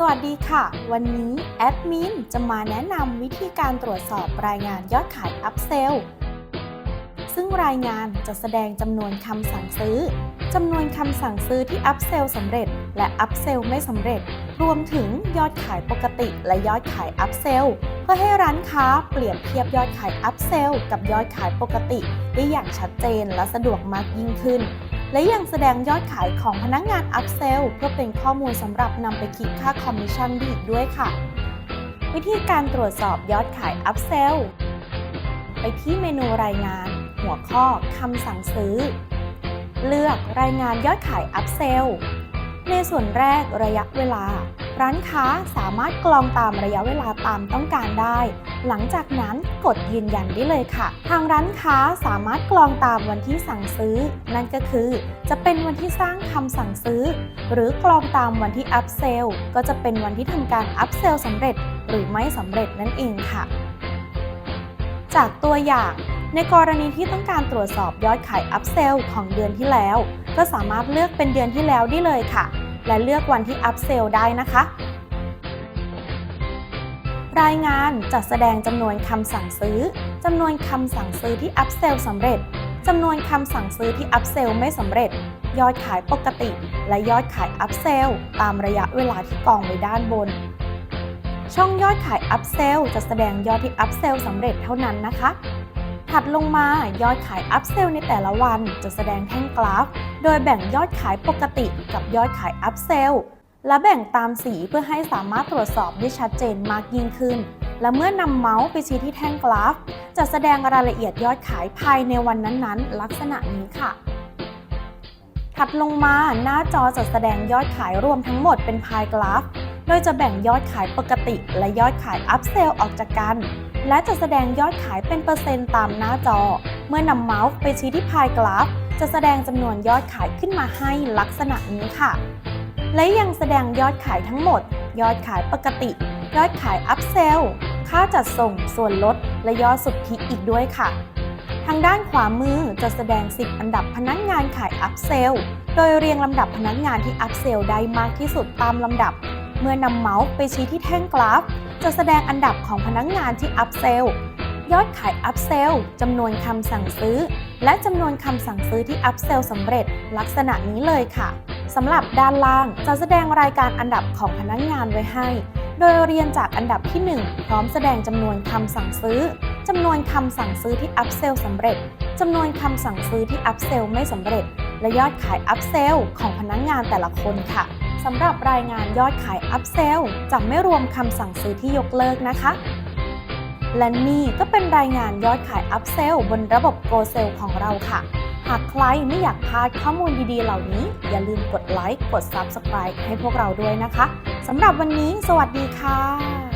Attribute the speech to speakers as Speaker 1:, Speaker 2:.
Speaker 1: สวัสดีค่ะ วันนี้แอดมินจะมาแนะนำวิธีการตรวจสอบรายงานยอดขายอัพเซลซึ่งรายงานจะแสดงจำนวนคำสั่งซื้อจำนวนคำสั่งซื้อที่อัพเซลสำเร็จ และอัพเซลไม่สำเร็จ รวมถึงยอดขายปกติและยอดขายอัพเซลเพื่อให้ร้านค้าเปรียบเทียบยอดขายอัพเซลกับยอดขายปกติ ได้อย่างชัดเจนและสะดวกมากยิ่งขึ้น และยังแสดงยอดขายของพนักงานอัพเซลเพื่อเป็นข้อมูลสำหรับนำไปคิดค่าคอมมิชชั่นได้อีกด้วยค่ะ วิธีการตรวจสอบยอดขายอัพเซลไปที่เมนูรายงาน หัวข้อคำสั่งซื้อ เลือกรายงานยอดขายอัพเซลในส่วนแรกระยะเวลา ร้านค้าสามารถกรองตามระยะเวลาตามต้องการได้ หลังจากนั้นกดยืนยันได้เลยค่ะ ทางร้านค้าสามารถกรองตามวันที่สั่งซื้อ นั่นก็คือ จะเป็นวันที่สร้างคำสั่งซื้อ หรือกรองตามวันที่อัพเซลก็จะเป็นวันที่ทำการอัพเซลสำเร็จ หรือไม่สำเร็จนั่นเองค่ะ จากตัวอย่างในกรณีที่ต้องการตรวจสอบยอดขายอัพเซลของเดือนที่แล้ว ก็สามารถเลือกเป็นเดือนที่แล้วได้เลยค่ะ และเลือกวันที่อัพเซลได้นะคะ รายงานจะแสดงจำนวนคำสั่งซื้อจำนวนคำสั่งซื้อที่อัพเซลสำเร็จจำนวนคำสั่งซื้อที่อัพเซลไม่สำเร็จ ยอดขายปกติ และยอดขายอัพเซลตามระยะเวลาที่กองไว้ด้านบน ช่องยอดขายอัพเซลจะแสดงยอดที่อัพเซลสำเร็จเท่านั้นนะคะ ถัดลงมายอดขายอัพเซลในแต่ละวันจะแสดงแท่งกราฟ โดยแบ่งยอดขายปกติกับยอดขายอัพเซลและแบ่งตามสีเพื่อให้สามารถตรวจสอบได้ชัดเจนมากยิ่งขึ้น และเมื่อนำเมาส์ไปชี้ที่แท่งกราฟ จะแสดงรายละเอียดยอดขายภายในวันนั้นๆ ลักษณะนี้ค่ะ ถัดลงมาหน้าจอจะแสดงยอดขายรวมทั้งหมดเป็นพายกราฟ โดยจะแบ่งยอดขายปกติและยอดขายอัพเซลออกจากกัน และจะแสดงยอดขายเป็นเปอร์เซ็นต์ตามหน้าจอ เมื่อนำเมาส์ไปชี้ที่พายกราฟ จะแสดงจำนวนยอดขายขึ้นมาให้ลักษณะนี้ค่ะ และยังแสดงยอดขายทั้งหมด ยอดขายปกติ ยอดขายอัพเซลค่าจัดส่ง ส่วนลด และยอดสุทธิอีกด้วยค่ะ ทางด้านขวามือจะแสดง 10 อันดับพนักงานขายอัพเซลโดยเรียงลำดับพนักงานที่อัพเซลได้มากที่สุดตามลำดับ เมื่อนำเมาส์ไปชี้ที่แท่งกราฟ จะแสดงอันดับของพนักงานที่อัพเซลยอดขายอัพเซลจำนวนคำสั่งซื้อ และจำนวนคำสั่งซื้อที่อัพเซลสำเร็จลักษณะนี้เลยค่ะสำหรับด้านล่างจะแสดงรายการอันดับของพนักงานไว้ให้ โดยเรียนจากอันดับที่ 1 พร้อมแสดงจำนวนคำสั่งซื้อจำนวนคำสั่งซื้อที่อัพเซลสำเร็จจำนวนคำสั่งซื้อที่อัพเซลไม่สำเร็จ และยอดขายอัพเซลของพนักงานแต่ละคนค่ะ สำหรับรายงานยอดขายอัพเซลจะไม่รวมคำสั่งซื้อที่ยกเลิกนะคะ และนี่ก็เป็นรายงานยอดขายอัพเซลบนระบบ Go s e l ของเราค่ะ หากใครไม่อยากพลาดข้อมูลดีๆ เหล่านี้ อย่าลืมกดไลค์ กด Subscribe ให้พวกเราด้วยนะคะสำหรับวันนี้ สวัสดีค่ะ